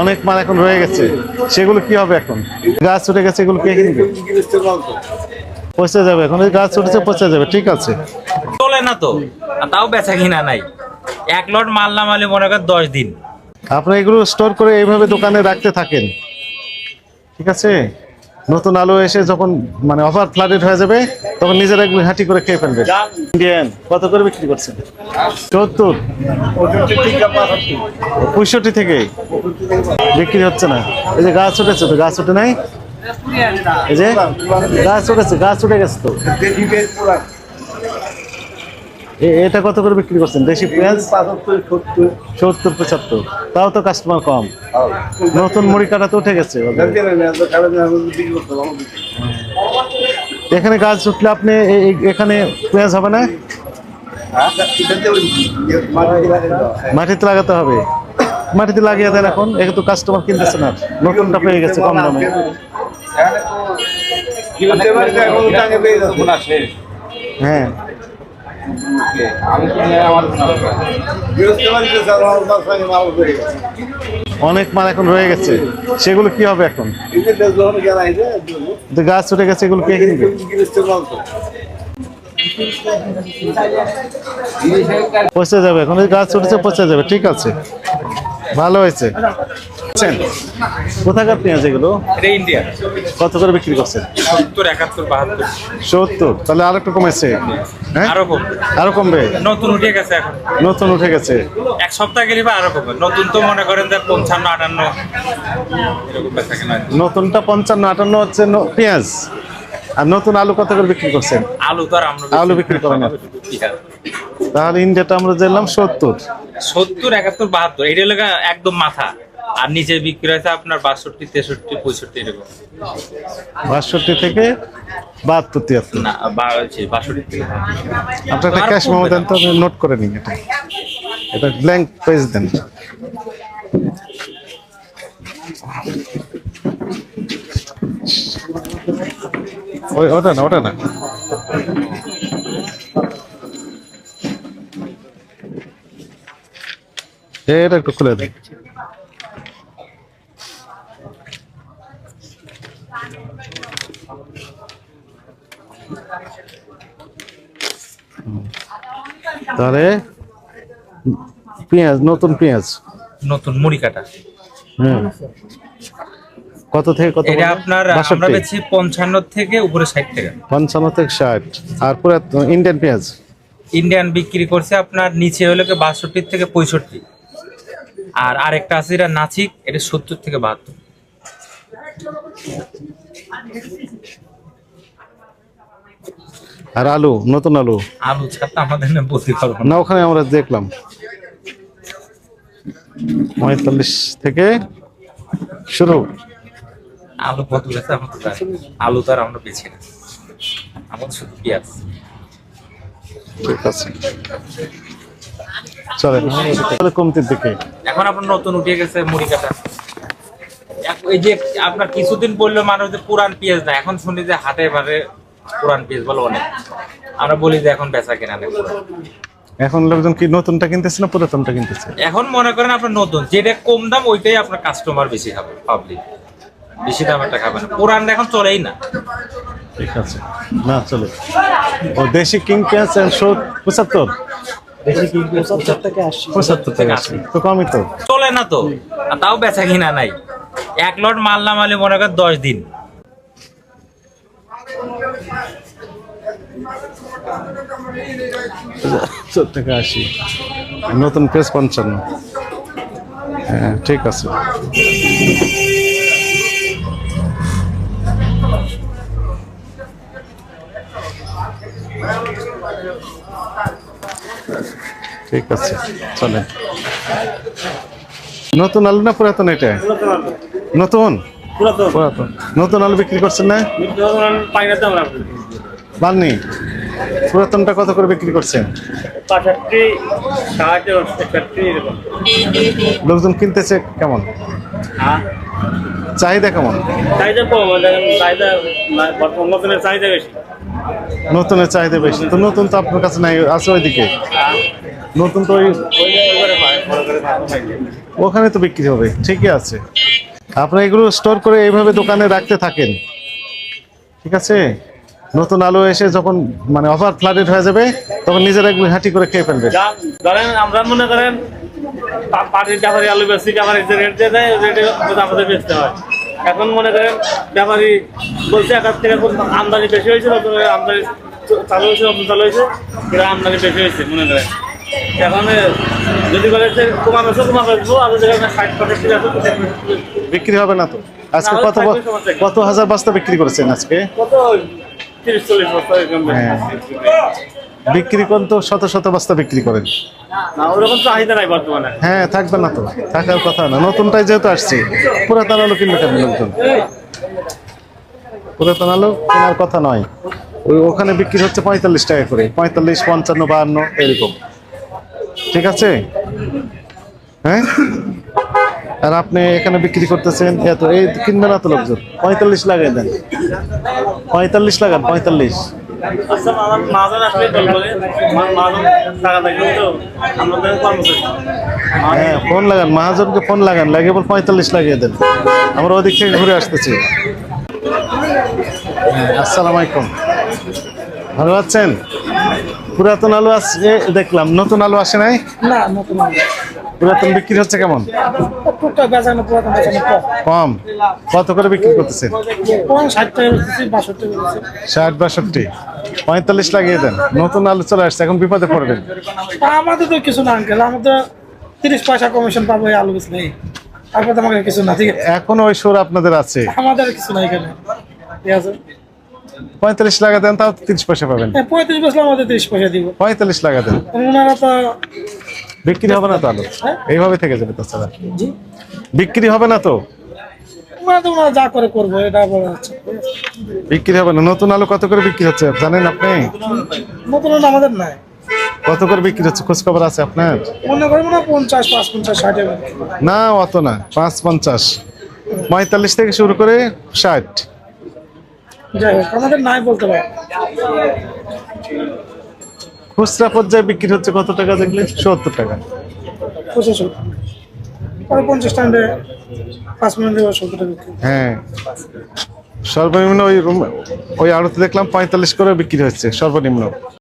অনেক মাল এখন রয়ে গেছে। সেগুলো কি হবে এখন? গাছ ছুটে গেছে এগুলো কে কিনবে? পচে যাবে এখন গাছ ছুটেছে পচে যাবে ঠিক আছে। চলে না তো তাও বেচা কিনা নাই। এক লট মাল নামালে মনে কর দশ দিন। আপনি এগুলো স্টোর করে এইভাবে দোকানে রাখতে থাকেন। ঠিক আছে? নতুন আলু এসে যখন মানে ওভার ফ্লাডেড হয়ে যাবে তখন নিজেরা এগুলো হাঁটি করে খেয়ে ফেলবে ইন্ডিয়ান কত করে বিক্রি করছেন সত্তর পঁয়ষট্টি থেকে বিক্রি হচ্ছে না এই যে গাছ উঠেছে তো গাছ উঠে নাই এই যে গাছ উঠেছে গাছ উঠে গেছে তো এটা কত করে বিক্রি করছেন দেশি পেঁয়াজ সত্তর পঁচাত্তর তাও তো কাস্টমার কম নতুন মুড়ি কাটা তো উঠে গেছে এখানে গাছ উঠলে আপনি এখানে পেঁয়াজ হবে না? মাটিতে লাগাতে হবে। মাটিতে লাগিয়ে দেন এখন। একে তো কাস্টমার কিনতেছে না। নতুনটা পেয়ে গেছে কম দামে। হ্যাঁ। অনেক মাল এখন রয়ে গেছে। সেগুলো কি হবে এখন? গাছ উঠে গেছে, এগুলো কে কিনবে? পচে যাবে, এখন গাছ উঠেছে, পচে যাবে, ঠিক আছে। ভালো হয়েছে। বুঝছেন? কোথাকার পেঁয়াজ এগুলো? ইন্ডিয়া কত করে বিক্রি করছেন? সত্তর একাত্তর বাহাত্তর। সত্তর। তাহলে আর একটু কমেছে। হ্যাঁ? আরও কম আরও কমবে? নতুন উঠে গেছে এখন। নতুন উঠে গেছে। এক সপ্তাহ গেলে বা আরও কমবে। নতুন তো মনে করেন যে পঞ্চান্ন আটান্ন। নতুনটা পঞ্চান্ন আটান্ন হচ্ছে ন- পেঁয়াজ। আর নতুন আলু কত করে বিক্রি করছেন? আলু তো আর আমরা আলু বিক্রি করেন। তাহলে ইন্ডিয়াটা আমরা দিলাম সত্তর। সত্তর একাত্তর বাহাত্তর। এটা গা- একদম মাথা। আর নিচে বিক্রি হয়েছে আপনার বাষট্টি তেষট্টি পঁয়ষট্টি এরকম। বাষট্টি থেকে বাহাত্তর তিয়াত্তর না বাষট্টি থেকে। আপনার একটা আর ক্যাশ মেমো দেন তো নোট করে নিন এটা। এটা ব্ল্যাঙ্ক পেজ দেন। ওই ওটা না ওটা না। এটা একটু খুলে দেন। তাহলে পেঁয়াজ নতুন পেঁয়াজ। নতুন মুড়ি কাটা। হুম। কত থেকে কত এটা আপনার আমরা বেছি পঞ্চান্ন থেকে উপরে ষাট টাকা। পঞ্চান্ন থেকে ষাট। আর পুরো ইন্ডিয়ান পেঁয়াজ? ইন্ডিয়ান বিক্রি করছে আপনার নিচে হলো কি বাষট্টি থেকে পঁয়ষট্টি। আর আরেকটা আছে এটা নাচিক এটা সত্তর থেকে বাহাত্তর। আর আলু নতুন আলু? আলু ছাড়া আমাদের না বলতে পারব না ওখানে আমরা দেখলাম। পঁয়তাল্লিশ থেকে শুরু। আলু কত গেছে আমরা তো আলু তো আর আমরা বেছি না। আমাদের শুধু পেঁয়াজ। ঠিক আছে। চলে তাহলে কমতির দিকে। এখন আপনার নতুন উঠে গেছে মুড়ি কাটা। এই যে আপনার কিছুদিন বলল মানুষ যে পুরান পেঁয়াজ না এখন শুনি যে হাটে বারে পুরান পেঁয়াজ বলো অনেক। আমরা বলি যে এখন বেচা কেনা নেই এখন লোকজন কি নতুনটা কিনতেছে না পুরাতনটা কিনতেছে? এখন মনে করেন আপনার নতুন যেটা কম দাম ওইটাই আপনার কাস্টমার বেশি খাবে পাবলিক বেশি দামেরটা খাবে না। পুরান এখন চলেই না। ঠিক আছে। না চলে। ও দেশি কিং পেঁয়াজ পঁচাত্তর? পঁচাত্তর থেকে আসে তো কমই তো। চলে না তো। আর তাও বেচা কিনা নাই। এক লট মাল নামালে মনে করেন দশ দিন। সত্তর থেকে আশি নতুন পেজ পঞ্চান্ন হ্যাঁ ঠিক আছে। ঠিক আছে চলে নতুন আলু না পুরাতন এটা? নতুন? পুরাতন। নতুন আলু বিক্রি করছেন না? পাননি পুরাতনটা কত করে বিক্রি করছেন? লোকজন কিনতেছে কেমন? হ্যাঁ। চাহিদা কেমন? চাহিদা চাহিদা নতুনের চাহিদা বেশি। তো নতুন তো আপনার কাছে নাই আছে ওইদিকে? হ্যাঁ। নতুন তো ওখানে তো বিক্রি হবে ঠিকই আছে। আপনি এগুলো স্টোর করে এইভাবে দোকানে রাখতে থাকেন। ঠিক আছে? নতুন আলু এসে যখন মানে অফার ফ্লাডেড হয়ে যাবে তখন নিজেরা হাঁটি করে খেয়ে ফেলবে। ধরেন আমরা মনে করেন পাটির ব্যাপারী আলু বেশি ব্যাপারী যে রেট দিয়ে দেয় রেটে আমাদের বেচতে হয়। এখন মনে করেন ব্যাপারী বলছে একার থেকে আমদানি বেশি হয়েছে আমদানি চালু হয়েছে নতুন চালু হয়েছে এটা আমদানি বেশি হয়েছে মনে করেন। এখন যদি বলে যে কমা বেছো কমা বেচবো আর যদি এখানে ষাট বিক্রি হবে। না তো? আজকে কত কত হাজার বস্তা বিক্রি করেছেন আজকে? কত এরকম হ্যাঁ। বিক্রি করেন তো শত শত বস্তা বিক্রি করেন। হ্যাঁ থাকবে না তো থাকার কথা না। নতুনটাই যেহেতু আসছে পুরাতন আলু কিনবে কেন লোকজন? পুরাতন আলু কেনার কথা নয়। ওই ওখানে বিক্রি হচ্ছে পঁয়তাল্লিশ টাকা করে পঁয়তাল্লিশ পঞ্চান্ন বাহান্ন এরকম। ঠিক আছে? হ্যাঁ? আর আপনি এখানে বিক্রি করতেছেন এত এই কিনবে না তো লোকজন। পঁয়তাল্লিশ লাগাই দেন। পঁয়তাল্লিশ লাগান পঁয়তাল্লিশ। হ্যাঁ ফোন লাগান মহাজনকে ফোন লাগান লাগিয়ে বল পঁয়তাল্লিশ লাগিয়ে দেন। আমরা ওদিক থেকে ঘুরে আসতেছি। হ্যাঁ, আসসালামু আলাইকুম। ভালো আছেন? পুরাতন আলু আসছে দেখলাম নতুন আলু আসে নাই? না নতুন পুরাতন বিক্রি হচ্ছে কেমন? কম। কত করে বিক্রি করতেছেন? কোন ষাট বাষট্টি ষাট বাষট্টি। পঁয়তাল্লিশ লাগিয়ে দেন। নতুন আলু চলে আসছে এখন বিপদে পড়বেন। আমাদের তো কিছু না আঙ্কেল। আমাদের তিরিশ পয়সা কমিশন পাবো এই আলু বেচলে। তারপর আমাকে কিছু না ঠিক আছে? এখন ওই সুর আপনাদের আছে। আমাদের কিছু নাই এখানে। ঠিক আছে? পঁয়তাল্লিশ লাগা দেন তাও তিরিশ পয়সা পাবেন। এই পঁয়ত্রিশ বেচলে আমাদের তিরিশ পয়সা দিব। পঁয়তাল্লিশ লাগা দেন। ওনারা তো বিক্রি হবে না তো আলু? এইভাবে থেকে যাবে তাছাড়া বিক্রি হবে না তো? যা করে করব এটা বলা হচ্ছে বিক্রি হবে না? নতুন আলু কত করে বিক্রি হচ্ছে? জানেন আপনি? নতুন আলু আমাদের নাই। কত করে বিক্রি হচ্ছে? খোঁজ খবর আছে আপনার? মনে করব না পঞ্চাশ পাঁচ পঞ্চাশ ষাট না অত না। পাঁচ পঞ্চাশ। পঁয়তাল্লিশ থেকে শুরু করে ষাট। যাই হোক আমাদের নাই বলতে খুচরা পর্যায়ে বিক্রি হচ্ছে কত টাকা দেখলে? সত্তর টাকা। পরে পঞ্চাশ পাঁচ মিনিট সত্তর টাকা হ্যাঁ। সর্বনিম্ন ওই রুম ওই আড়তে দেখলাম পঁয়তাল্লিশ করে বিক্রি হচ্ছে সর্বনিম্ন।